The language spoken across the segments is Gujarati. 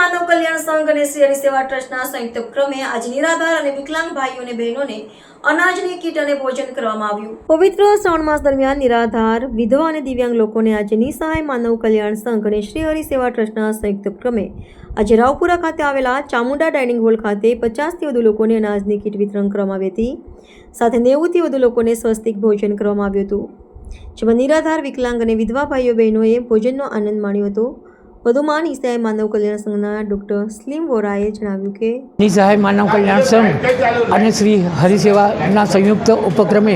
અને શ્રી સેવા ટ્રસ્ટના સંયુક્ત ઉપક્રમે આજે નિરાધાર અને વિકલાંગ ભાઈઓ અને બહેનોને અનાજની કીટ અને ભોજન કરવામાં આવ્યું. પવિત્ર શ્રાવણ માસ દરમિયાન નિરાધાર, વિધવા અને દિવ્યાંગ લોકોને આજે નિસહાય માનવ કલ્યાણ સંઘ અને શ્રી હરિ સેવા ટ્રસ્ટના સંયુક્ત ઉપક્રમે આજે રાવપુરા ખાતે આવેલા ચામુંડા ડાઇનિંગ હોલ ખાતે પચાસથી વધુ લોકોને અનાજની કીટ વિતરણ કરવામાં આવી હતી. સાથે નેવુંથી વધુ લોકોને સ્વસ્તિક ભોજન કરવામાં આવ્યું હતું. જેમાં નિરાધાર, વિકલાંગ અને વિધવા ભાઈઓ બહેનોએ ભોજનનો આનંદ માણ્યો હતો. વધુમાં નિસાય માનવ કલ્યાણ સંઘના ડોક્ટર સ્લીમ વોરાએ જણાવ્યું કે નિસહાય માનવ કલ્યાણ સંઘ અને શ્રી હરિસેવાના સંયુક્ત ઉપક્રમે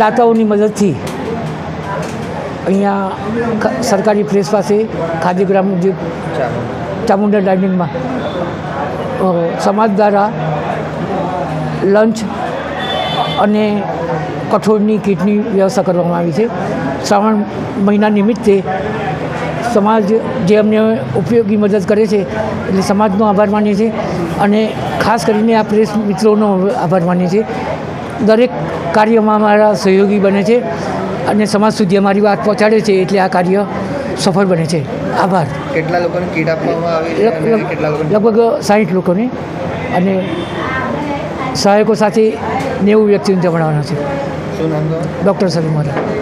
દાતાઓની મદદથી અહીંયા સરકારી પ્રેસ પાસે ખાદીગ્રામ જે ચામુંડા ડાઇનિંગમાં સમાજ દ્વારા લંચ અને કઠોળની કીટની વ્યવસ્થા કરવામાં આવી છે. શ્રાવણ મહિના નિમિત્તે સમાજ જે અમને ઉપયોગી મદદ કરે છે એટલે સમાજનો આભાર માનીએ છીએ અને ખાસ કરીને આ પ્રેસ મિત્રોનો આભાર માનીએ છીએ. દરેક કાર્યમાં અમારા સહયોગી બને છે અને સમાજ સુધી અમારી વાત પહોંચાડે છે એટલે આ કાર્ય સફળ બને છે. આભાર. કેટલા લોકોને કીટ આપવામાં આવી લગભગ સાઠ લોકોને અને સહાયકો સાથે નેવું વ્યક્તિઓને જમાડવાના છે. ડૉક્ટર સલીમ મારા.